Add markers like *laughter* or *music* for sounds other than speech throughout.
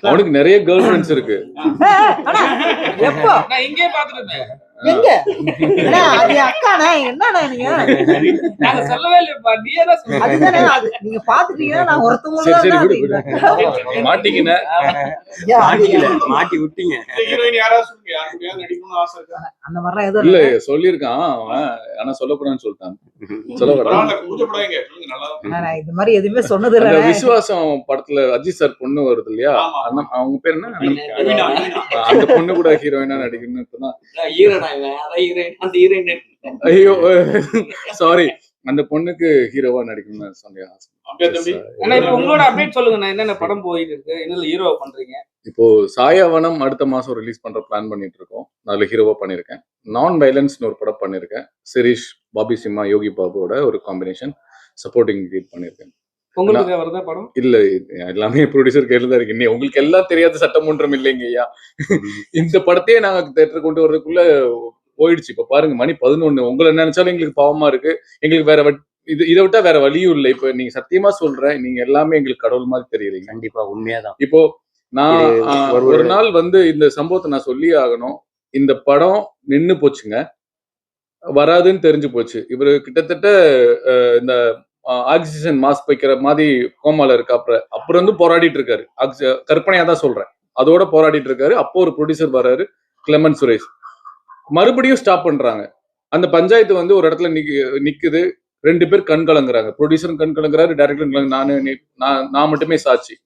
அவனுக்கு நிறைய girl friends இருக்கு எப்போ நான் இங்கேயே பாத்துட்டு இருந்தேன் எங்க? அது என்னண்ணா நீங்க? *laughs* நாங்க சொல்லவே நீயே தான். அதுதானே அது நீங்க பாத்துட்டீங்கன்னா நான் ஒருத்தவங்க மாட்டிக்கின. மாட்டி விட்டீங்க. அந்த இல்ல அவன் ஆனா சொல்லக்கூடாதுன்னு சொல்லிட்டான். சொல்ல மாதிரி எதுவுமே சொன்னது இல்ல. விசுவாசம் படத்துல அஜித் சார் பொண்ணு வருது இல்லையா? அவங்க பேர் என்ன. அந்த பொண்ணு கூட ஹீரோயினா நடிக்கணும்னு இப்பதான் ஹீரோனா இவன் அதான் ஹீரோயின் அந்த ஹீரோயின் ஐயோ சாரி அந்த பொண்ணுக்கு ஹீரோவா நடிக்கணும்னு சொன்னேன் ஆனா இப்ப உங்களோட அப்டேட் சொல்லுங்க. நான் என்னென்ன படம் போயிட்டு இருக்கு? என்னென்ன ஹீரோ பண்றீங்க? இப்போ சாயாவனம் அடுத்த மாசம் ரிலீஸ் பண்ற பிளான் பண்ணிட்டு இருக்கோம் அதுல ஹீரோவா பண்ணிருக்கேன். நான் வயலன்ஸ்னு ஒரு படம் பண்ணிருக்கேன். சிரீஷ் பாபி சிம்மா யோகி பாபுவோட ஒரு காம்பினேஷன் சப்போர்ட்டிங் லீட் பண்ணிருக்கேன். உங்களுக்கு வருதா படம்? இல்ல எல்லாமே ப்ரொடியூசர் கையில தான் இருக்கு. இன்னும் உங்களுக்கு எல்லாம் தெரியாத சட்டமன்றம் இல்லைங்க ஐயா. இந்த படத்தையே நாங்க தேட்டர் கொண்டு வர்றதுக்குள்ள போயிடுச்சு. இப்ப பாருங்க மணி பதினொன்னு. உங்களை நினைச்சாலும் எங்களுக்கு பாவமா இருக்கு. எங்களுக்கு வேற இது இதை விட்டா வேற வழியும் இல்லை. இப்ப நீங்க சத்தியமா சொல்றேன் நீங்க எல்லாமே எங்களுக்கு கடவுள் மாதிரி தெரியுறீங்க கண்டிப்பா உண்மையாதான். இப்போ நான் ஒரு- ஒரு நாள் வந்து இந்த சம்பவத்தை நான் சொல்லி ஆகணும். இந்த படம் நின்னு போச்சுங்க. வராதுன்னு தெரிஞ்சு போச்சு. இவரு கிட்டத்தட்ட இந்த ஆக்சிஜன் மாஸ்க் வைக்கிற மாதிரி கோமால இருக்கு. அப்புறம் அப்புறம் வந்து போராடிட்டு இருக்காரு. கற்பனையா தான் சொல்றேன். அதோட போராடிட்டு இருக்காரு. அப்போ ஒரு ப்ரொடியூசர் வர்றாரு கிளமன் சுரேஷ் மறுபடியும் ஸ்டாப் பண்றாங்க. அந்த பஞ்சாயத்து வந்து ஒரு இடத்துல நிக்கு- நிக்குது. ரெண்டு பேர் கண் கலங்குறாங்க. ப்ரொடியூசரும் கண் கலங்குறாரு டேரக்டரும் நானு நான் நான் மட்டுமே சாட்சி.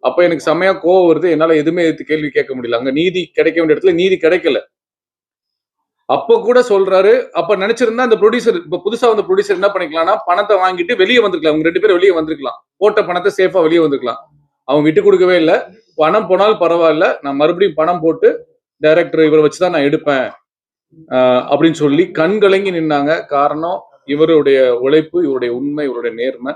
அப்ப எனக்கு செம்மையா கோவம் வருது. என்னால எதுவுமே கேள்வி கேட்க முடியல. அங்க நீதி கிடைக்க வேண்டிய இடத்துல நீதி கிடைக்கல. அப்போ கூட சொல்றாரு. அப்ப நினைச்சிருந்தா அந்த ப்ரொடியூசர் இப்ப புதுசா வந்த ப்ரொடியூசர் என்ன பண்ணிக்கலாம்னா பணத்தை வாங்கிட்டு வெளியே வந்திருக்கலாம். அவங்க ரெண்டு பேரும் வெளியே வந்திருக்கலாம். போட்ட பணத்தை சேஃபா வெளியே வந்திருக்கலாம். அவங்க விட்டு கொடுக்கவே இல்லை. பணம் போனாலும் பரவாயில்ல. நான் மறுபடியும் பணம் போட்டு டைரக்டர் இவரை வச்சுதான் நான் எடுப்பேன். அப்படின்னு சொல்லி கண்கலங்கி நின்னாங்க. காரணம் இவருடைய உழைப்பு இவருடைய உண்மை இவருடைய நேர்மை.